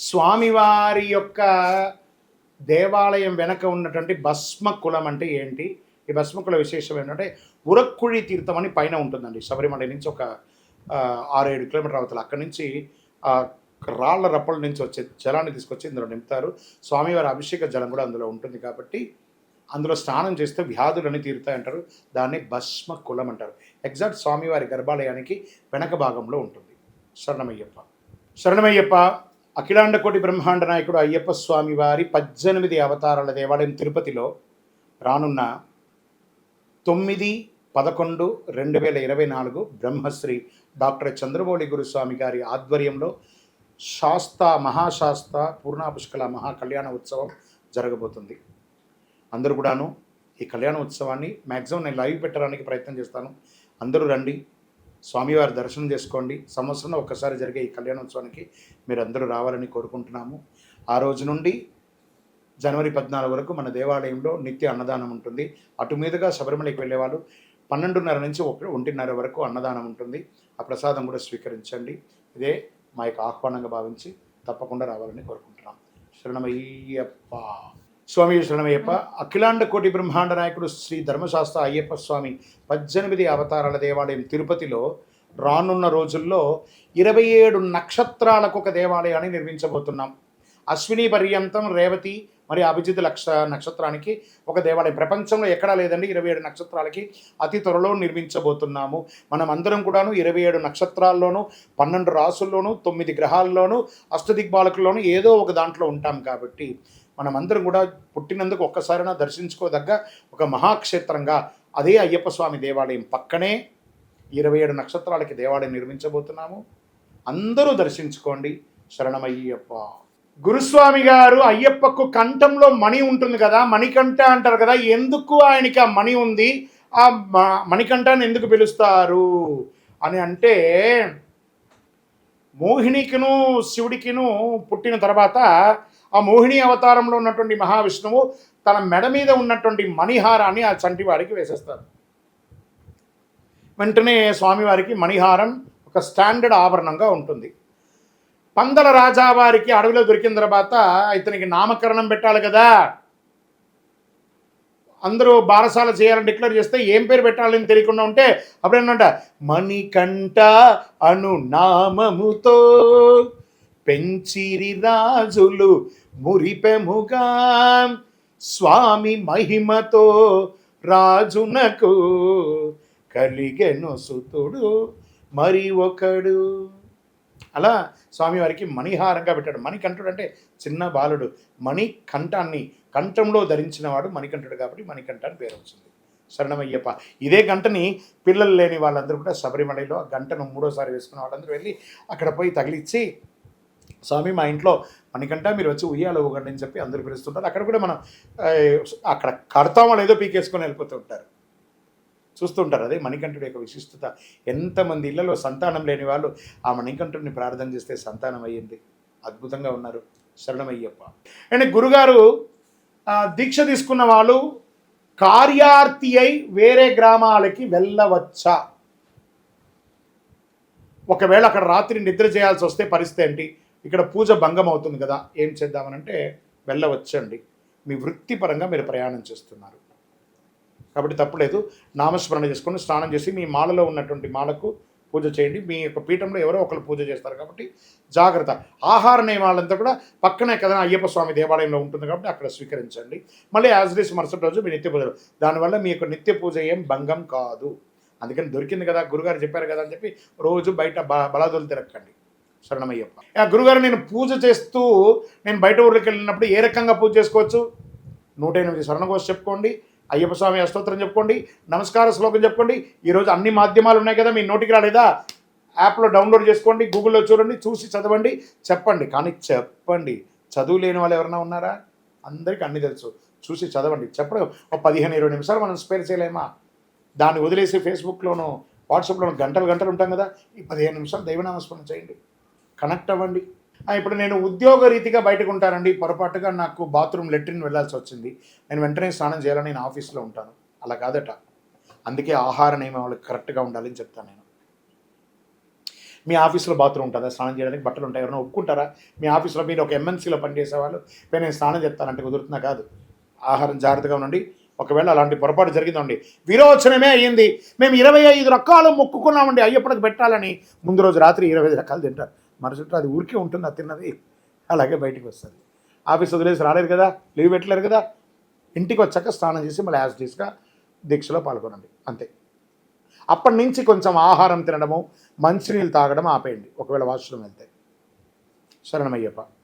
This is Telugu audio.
స్వామివారి యొక్క దేవాలయం వెనక ఉన్నటువంటి భస్మ కులం అంటే ఏంటి? ఈ భస్మ కుల విశేషం ఏంటంటే ఉరక్కుడి తీర్థం అని పైన ఉంటుందండి. శబరిమల నుంచి ఒక ఆరు ఏడు కిలోమీటర్ అవతల. అక్కడి నుంచి రాళ్ళ రప్పల నుంచి వచ్చే జలాన్ని తీసుకొచ్చి ఇందులో నింపుతారు. స్వామివారి అభిషేక జలం కూడా అందులో ఉంటుంది కాబట్టి అందులో స్నానం చేస్తే వ్యాధులని తీరుతాయంటారు దాన్ని భస్మ కులం అంటారు. ఎగ్జాక్ట్ స్వామివారి గర్భాలయానికి వెనక భాగంలో ఉంటుంది. శరణమయ్యప్ప. శరణమయ్యప్ప! అఖిలాండ కోటి బ్రహ్మాండ నాయకుడు అయ్యప్ప స్వామి వారి పద్దెనిమిది అవతారాల దేవాలయం తిరుపతిలో రానున్న తొమ్మిది పదకొండు రెండు వేల ఇరవై నాలుగు బ్రహ్మశ్రీ డాక్టర్ చంద్రమౌళి గురుస్వామి గారి ఆధ్వర్యంలో శాస్త మహాశాస్త పూర్ణాపుష్కల మహా కళ్యాణ ఉత్సవం జరగబోతుంది. అందరూ కూడాను ఈ కళ్యాణ ఉత్సవాన్ని మ్యాక్సిమం నేను లైవ్ పెట్టడానికి ప్రయత్నం చేస్తాను. అందరూ రండి. స్వామివారి దర్శనం చేసుకోండి. సంవత్సరంలో ఒక్కసారి జరిగే ఈ కళ్యాణోత్సవానికి మీరు అందరూ రావాలని కోరుకుంటున్నాము. ఆ రోజు నుండి జనవరి పద్నాలుగు వరకు మన దేవాలయంలో నిత్య అన్నదానం ఉంటుంది. అటు మీదుగా శబరిమలకి వెళ్ళేవాళ్ళు పన్నెండున్నర నుంచి ఒక ఒంటిన్నర వరకు అన్నదానం ఉంటుంది. ఆ ప్రసాదం కూడా స్వీకరించండి. ఇదే మా యొక్క ఆహ్వానంగా భావించి తప్పకుండా రావాలని కోరుకుంటున్నాం. శరణమయ్యప్ప. స్వామి శరణమయ్యప్ప అఖిలాండ కోటి బ్రహ్మాండ నాయకుడు శ్రీ ధర్మశాస్త్ర అయ్యప్ప స్వామి పద్దెనిమిది అవతారాల దేవాలయం తిరుపతిలో రానున్న రోజుల్లో ఇరవై ఏడు నక్షత్రాలకు ఒక దేవాలయాన్ని నిర్మించబోతున్నాం. అశ్విని పర్యంతం రేవతి మరి అభిజిత్ లక్ష నక్షత్రానికి ఒక దేవాలయం. ప్రపంచంలో ఎక్కడా లేదండి ఇరవై ఏడు నక్షత్రాలకి అతి త్వరలో నిర్మించబోతున్నాము. మనం అందరం కూడాను ఇరవై ఏడు నక్షత్రాల్లోనూ పన్నెండు రాసుల్లోనూ తొమ్మిది గ్రహాల్లోనూ అష్టదిగ్బాలకుల్లోనూ ఏదో ఒక దాంట్లో ఉంటాం కాబట్టి మనమందరం కూడా పుట్టినందుకు ఒక్కసారైనా దర్శించుకోదగ్గ ఒక మహాక్షేత్రంగా అదే అయ్యప్ప స్వామి దేవాలయం పక్కనే ఇరవై ఏడు నక్షత్రాలకి దేవాలయం నిర్మించబోతున్నాము. అందరూ దర్శించుకోండి. శరణమయ్యప్ప. గురుస్వామి గారు అయ్యప్పకు కంఠంలో మణి ఉంటుంది కదా మణికంఠ అంటారు కదా ఎందుకు ఆయనకి ఆ మణి ఉంది? ఆ మణికంఠాన్ని ఎందుకు పిలుస్తారు? అని అంటే మోహినికిను శివుడికిను పుట్టిన తర్వాత ఆ మోహిని అవతారంలో ఉన్నటువంటి మహావిష్ణువు తన మెడ మీద ఉన్నటువంటి మణిహారాన్ని ఆ చంటివాడికి వేసేస్తారు వెంటనే స్వామివారికి మణిహారం ఒక స్టాండర్డ్ ఆభరణంగా ఉంటుంది. పందల రాజావారికి అడవిలో దొరికిన తర్వాత ఇతనికి నామకరణం పెట్టాలి కదా. అందరూ బారసాల చేయాలని డిక్లేర్ చేస్తే ఏం పేరు పెట్టాలని తెలియకుండా ఉంటే అప్పుడేనంట మణికంఠ అను నామముతో పెంచిరి రాజులు మురిపెముగా. స్వామి మహిమతో రాజునకు కలిగెను సుతుడు మరి ఒకడు. అలా స్వామివారికి మణిహారంగా పెట్టాడు. మణికంఠుడు అంటే చిన్న బాలుడు. మణి కంఠాన్ని కంఠంలో ధరించినవాడు మణికంఠుడు కాబట్టి మణికంఠ అని పేరు వచ్చింది. శరణమయ్యప్ప. ఇదే గంటని పిల్లలు లేని వాళ్ళందరూ కూడా శబరిమలలో ఆ గంటను మూడోసారి వేసుకున్న వాళ్ళందరూ వెళ్ళి అక్కడ పోయి తగిలిచ్చి స్వామి మా ఇంట్లో మనకంట మీరు వచ్చి ఉయ్యాల ఒకటి అని చెప్పి అందరూ పిలుస్తుంటారు. అక్కడ కూడా మనం అక్కడ అక్కడ కడతామో లేదో పీకేసుకొని వెళ్ళిపోతూ ఉంటారు. చూస్తుంటారు అదే మణికంఠుడి యొక్క విశిష్టత. ఎంతమంది ఇళ్ళలో సంతానం లేని వాళ్ళు ఆ మణికంఠుడిని ప్రార్థన చేస్తే సంతానం అయ్యింది. అద్భుతంగా ఉన్నారు. శరణమయ్యప్ప. అండ్ గురుగారు దీక్ష తీసుకున్న వాళ్ళు కార్యార్థి అయి వేరే గ్రామాలకి వెళ్ళవచ్చా? ఒకవేళ అక్కడ రాత్రి నిద్ర చేయాల్సి వస్తే పరిస్థితి ఏంటి? ఇక్కడ పూజ భంగం అవుతుంది కదా ఏం చేద్దామనంటే వెళ్ళవచ్చండి. మీ వృత్తిపరంగా మీరు ప్రయాణం చేస్తున్నారు. కాబట్టి తప్పులేదు. నామస్మరణ చేసుకొని స్నానం చేసి మీ మాలలో ఉన్నటువంటి మాలకు పూజ చేయండి. మీ యొక్క పీఠంలో ఎవరో ఒకరు పూజ చేస్తారు కాబట్టి జాగ్రత్త. ఆహార నియమాలంతా కూడా పక్కనే కదా అయ్యప్ప స్వామి దేవాలయంలో ఉంటుంది కాబట్టి అక్కడ స్వీకరించండి. మళ్ళీ యాజ్ డేస్ మరుసటి రోజు మీ నిత్య పూజలు. దానివల్ల మీ యొక్క నిత్య పూజ ఏం భంగం కాదు. అందుకని దొరికింది కదా గురుగారు చెప్పారు కదా అని చెప్పి రోజు బయట బ బలాదులు తిరక్కండి శరణమయ్యప్ప. గురుగారు నేను పూజ చేస్తూ నేను బయట ఊర్లోకి వెళ్ళినప్పుడు ఏ రకంగా పూజ చేసుకోవచ్చు? నూట ఎనిమిది శరణకోశ చెప్పుకోండి అయ్యప్ప స్వామి అష్టోత్తరం చెప్పుకోండి నమస్కార శ్లోకం చెప్పుకోండి. ఈరోజు అన్ని మాధ్యమాలు ఉన్నాయి కదా మీ నోటికి రాలేదా? యాప్లో డౌన్లోడ్ చేసుకోండి గూగుల్లో చూడండి చూసి చదవండి చెప్పండి. కానీ చెప్పండి. చదువు లేని వాళ్ళు ఎవరైనా ఉన్నారా? అందరికీ అన్నీ తెలుసు. చూసి చదవండి. చెప్పడం ఒక పదిహేను ఇరవై నిమిషాలు మనం స్పేర్ చేయలేమా? దాన్ని వదిలేసి ఫేస్బుక్లోను వాట్సాప్లోను గంటలు గంటలు ఉంటాం కదా ఈ పదిహేను నిమిషాలు దైవనామస్మరణ చేయండి. కనెక్ట్ అవ్వండి. ఇప్పుడు నేను ఉద్యోగ రీతిగా బయటకు ఉంటానండి. పొరపాటుగా నాకు బాత్రూమ్ లెట్రిన్ వెళ్ళాల్సి వచ్చింది. నేను వెంటనే స్నానం చేయాలని నేను ఆఫీస్లో ఉంటాను. అలా కాదట. అందుకే ఆహార వాళ్ళకి కరెక్ట్గా ఉండాలని చెప్తాను నేను. మీ ఆఫీస్లో బాత్రూమ్ ఉంటుందా? స్నానం చేయడానికి బట్టలు ఉంటాయి? ఎవరైనా ఒప్పుకుంటారా? మీ ఆఫీస్లో మీరు ఒక ఎంఎన్సీలో పనిచేసే వాళ్ళు "పే, నేను స్నానం చెప్తానంటే కుదురుతుందా? కాదు. ఆహారం జాగ్రత్తగా ఉండండి. ఒకవేళ అలాంటి పొరపాటు జరిగిందండి. విరోచనమే అయ్యింది. మేము ఇరవై ఐదు రకాలు మొక్కుకున్నామండి. అయ్యప్పటికి పెట్టాలని. ముందు రోజు రాత్రి ఇరవై ఐదు రకాలు తింటారు. మరుసటి అది ఊరికే ఉంటుంది అది తిన్నది. అలాగే బయటికి వస్తుంది. ఆఫీస్ వదిలేసి రాలేదు కదా లీవ్ పెట్టలేరు కదా. ఇంటికి వచ్చాక స్నానం చేసి మళ్ళీ యాజ్ డీస్గా దీక్షలో పాల్గొనండి. అంతే. అప్పటి నుంచి కొంచెం ఆహారం తినడము మంచినీళ్ళు తాగడం ఆపేయండి. ఒకవేళ వాష్రూమ్ వెళ్తే. శరణమయ్యప్ప.